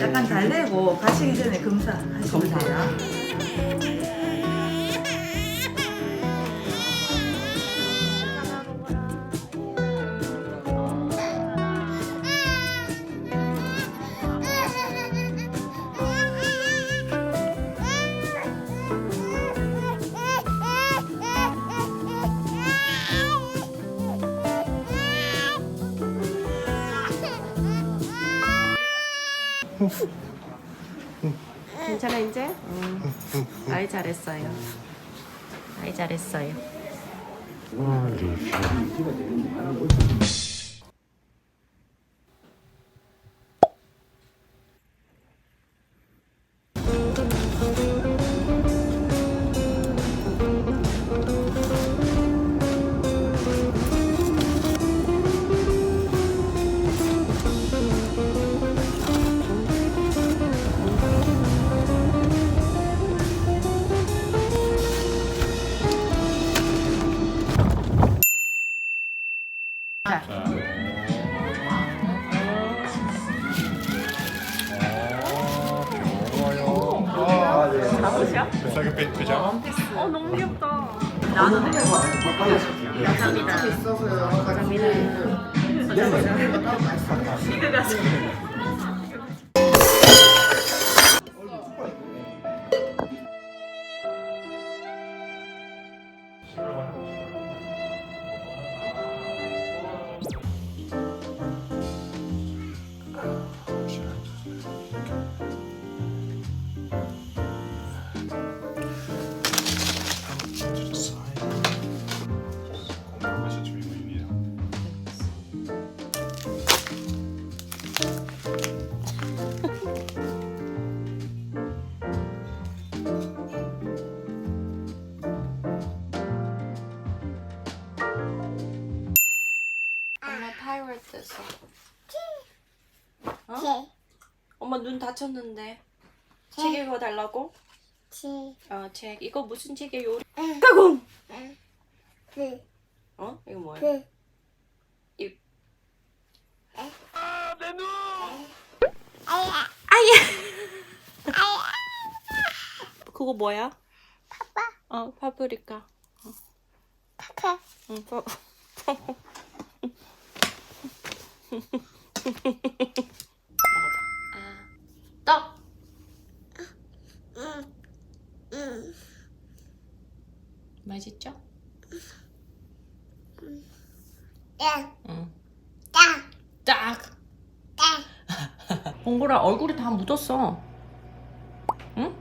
약간 달래고 가시기 전에 검사하시면 돼요. 괜찮아 이제? 응. 아이 잘했어요. 아이 잘했어요. Like a bit pyjama? 어 너무 귀엽다. 나도 해. 감사합니다. 감사합니다. 미드 가서. 엄 엄마 눈 다쳤는데. 책 읽어달라고? 어, 책. 이거 무슨 책이에요? 가공! 어? 이거 뭐야? 이... 그거 뭐야? 파파. 어, 파프리카. 어. 파파. 응, 파. 먹어봐. 아, 떡. 맛있죠? 응. 딱. 봉구라 얼굴이 다 묻었어. 응?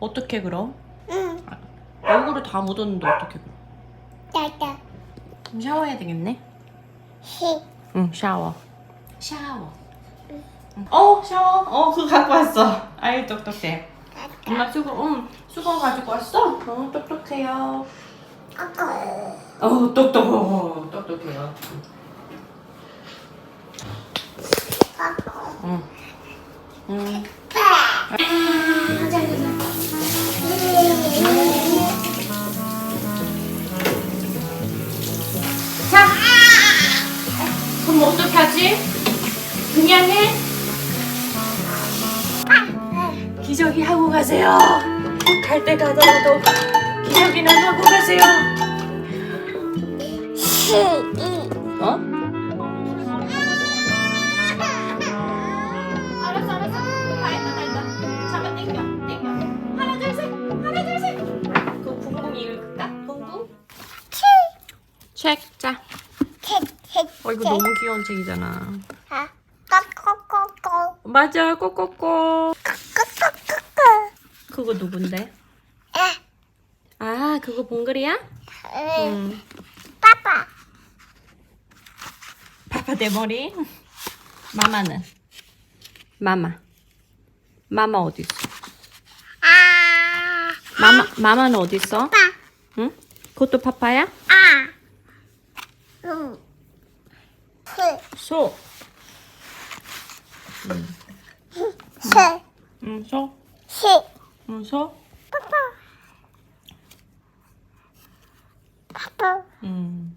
어떻게 그럼? 아, 얼굴이 다 묻었는데 어떻게 그럼? 그럼 샤워해야 되겠네. 응, 샤워. 샤워. 응. 어, 샤워. 어, 그거 갖고 왔어. 아이 똑똑해. 엄마 수건, 응, 수건 가지고 왔어. 어, 똑똑해요. 어, 똑똑, 똑똑해요. 응. 응. 자, 그럼 어떻게 하지? 그냥 해? 기저귀 하고 가세요. 갈 때 가더라도 기저귀는 하고 가세요. 어? 알았어, 알았어. 다 했다, 다 했다. 잠깐 땡겨, 땡겨. 하나, 둘, 셋. 하나, 둘, 셋. 그 붕붕 읽을까? 붕붕? 책, 자. 어, 이거 너무 귀여운 책이잖아. 맞아, 꼬꼬꼬. 그거 누군데? 아, 그거 봉글이야? 응. 빠빠 파파 내 머리. 마마는? 마마. 마마 어디 있어? 아 마마 마마는 어디 있어? 빠 응? 그것도 파파야? 아 음. 스, 소. 스, 응, 소. 그래서 파파. 파파. 음.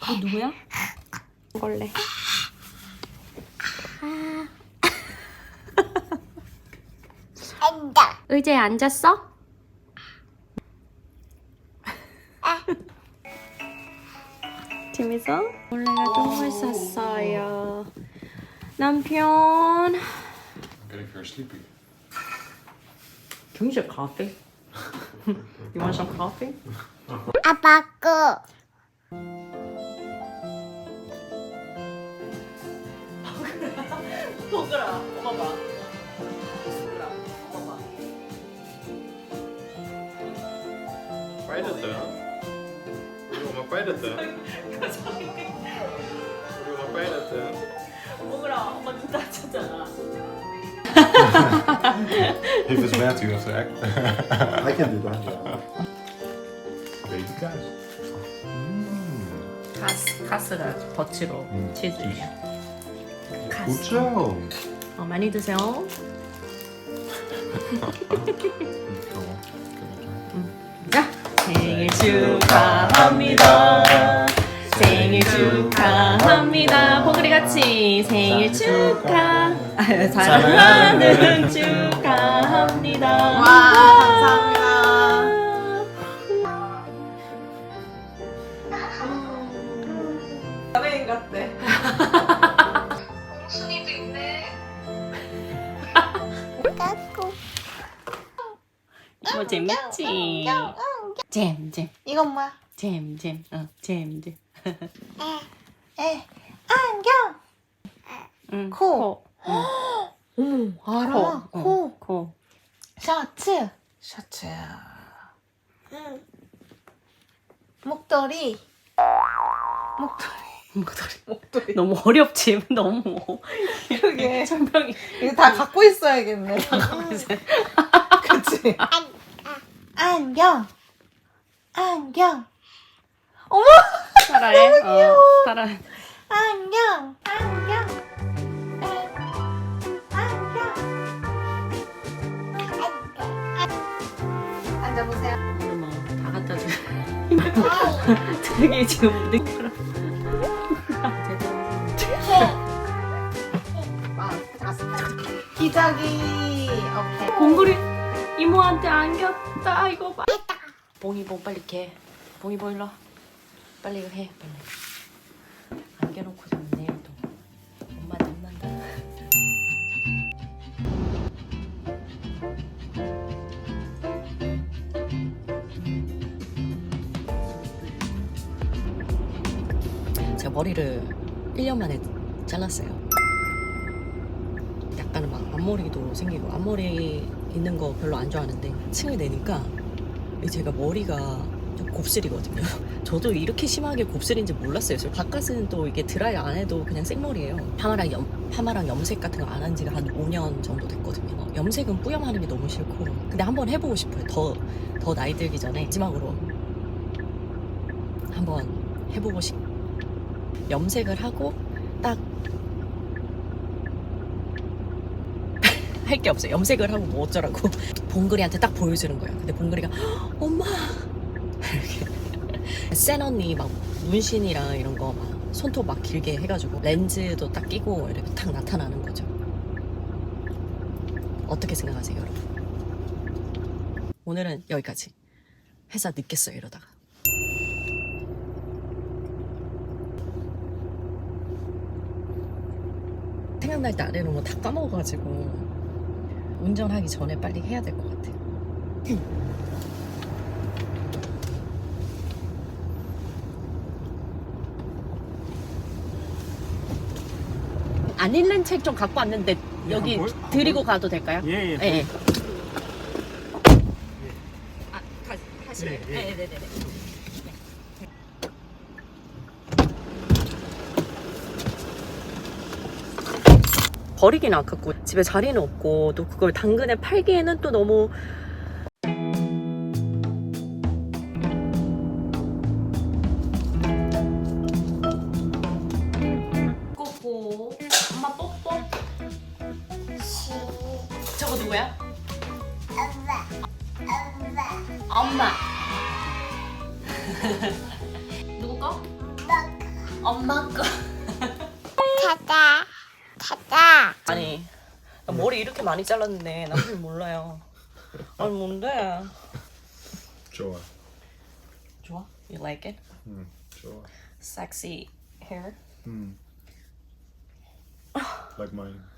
그 누구야? 걸레. 앉아. 의자에 앉았어? 아. 재밌어? 원래가 똥을 쌌어요. 남편. I'm getting very sleepy. Can we get coffee? you want some coffee? 아빠 거. 보그라, 먹어봐. 보그라, 먹어봐. Pijnete. Wil maar pijnete. Wil maar pijnete. 보그라, 엄마 눈 다쳤잖아. If it's bad, you have to act. I can do that. Baby kaas. 카스, 카스가 버치로 치즈예요. Goed zo. 어, 많이 드세요. 자, 생일 축하합니다. 축하합니다. 보글이 같이 생일 축하. 사랑하는 축하합니다. 와, 감사합니다. 연예인 같대. 이거 재밌지? 잼 잼 이건 뭐야? 잼 잼 어 잼 잼. 에, 안경. 응, 코. 응, 어머, 알아. 응, 코. 코. 셔츠. 셔츠. 응. 목도리. 목도리. 목도리. 목도리. 너무 어렵지 너무 이렇게. 설명이 이거 다 갖고 있어야겠네. 그치? 안. 안경. 안경. 어머! 따라해 어, 따라 안경. 안경. 안경. 앉아보세요. 엄마 다 갖다 줘 되게 지금 기저귀. 오케이. 봉구리 이모한테 안겼다 이거 봐 봉이봉 빨리 개 봉이봉 일로 와. 빨리 이거 해 빨리. 안겨놓고 좀 내일 또. 엄마 땀난다 제가 머리를 1년 만에 잘랐어요. 약간은 막 앞머리도 생기고 앞머리 있는 거 별로 안 좋아하는데 층을 내니까 제가 머리가 좀 곱슬이거든요. 저도 이렇게 심하게 곱슬인지 몰랐어요. 저 바깥은 또 이게 드라이 안 해도 그냥 생머리예요. 파마랑 염, 파마랑 염색 같은 거 안 한 지가 한 5년 정도 됐거든요. 염색은 뿌염하는 게 너무 싫고 근데 한번 해보고 싶어요. 더, 더 나이 들기 전에 마지막으로 한번 해보고 싶 염색을 하고 딱 할게 없어요. 염색을 하고 뭐 어쩌라고. 봉그리한테 딱 보여주는 거예요. 근데 봉그리가 "헉, 엄마 이렇게 센 언니 막 문신이랑 이런 거 막 손톱 막 길게 해가지고 렌즈도 딱 끼고 이렇게 탁 나타나는 거죠. 어떻게 생각하세요, 여러분? 오늘은 여기까지. 회사 늦겠어요, 이러다가. 생각날 때 안 해놓은 거다 까먹어가지고 운전하기 전에 빨리 해야 될 것 같아요. 안 읽는 책 좀 갖고 왔는데 여기 뭘? 드리고 가도 될까요? 예, 예. 예. 아, 가, 가시래요? 예, 예. 네, 네, 네. 네. 버리긴 아깝고 집에 자리는 없고 또 그걸 당근에 팔기에는 또 너무 누구야? 엄마. 엄마. 엄마 누구 거? 엄마 거 찾아. 찾아. 아니 나 머리 이렇게 많이 잘랐는데 남들 몰라요 아니 뭔데? 좋아. 좋아? You like it? 음, 좋아. Sexy hair? 음. Like mine.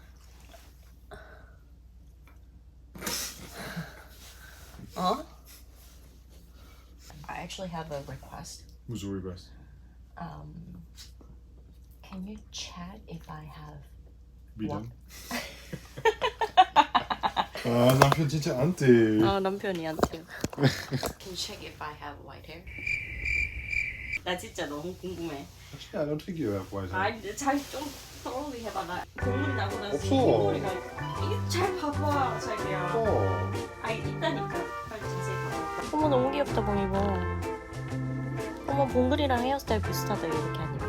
어? I actually have a request. 무슨 request? Um, can you chat if I have 미련? 아 남편 진짜 안돼. 아 남편이한테. Can you check if I have white hair? 나 진짜 너무 궁금해. Actually, I don't think you have white hair. 아니 잘좀 thoroughly 해봐 나 국물이 나고 나서 없어. 흰머리가 이게 잘 봐봐 자기야. 어. 아니 있다니까. 빨리 자세히 봐봐. 어머 너무 귀엽다 봉 이거. 어머 봉글이랑 헤어스타일 비슷하다 이렇게 하니까.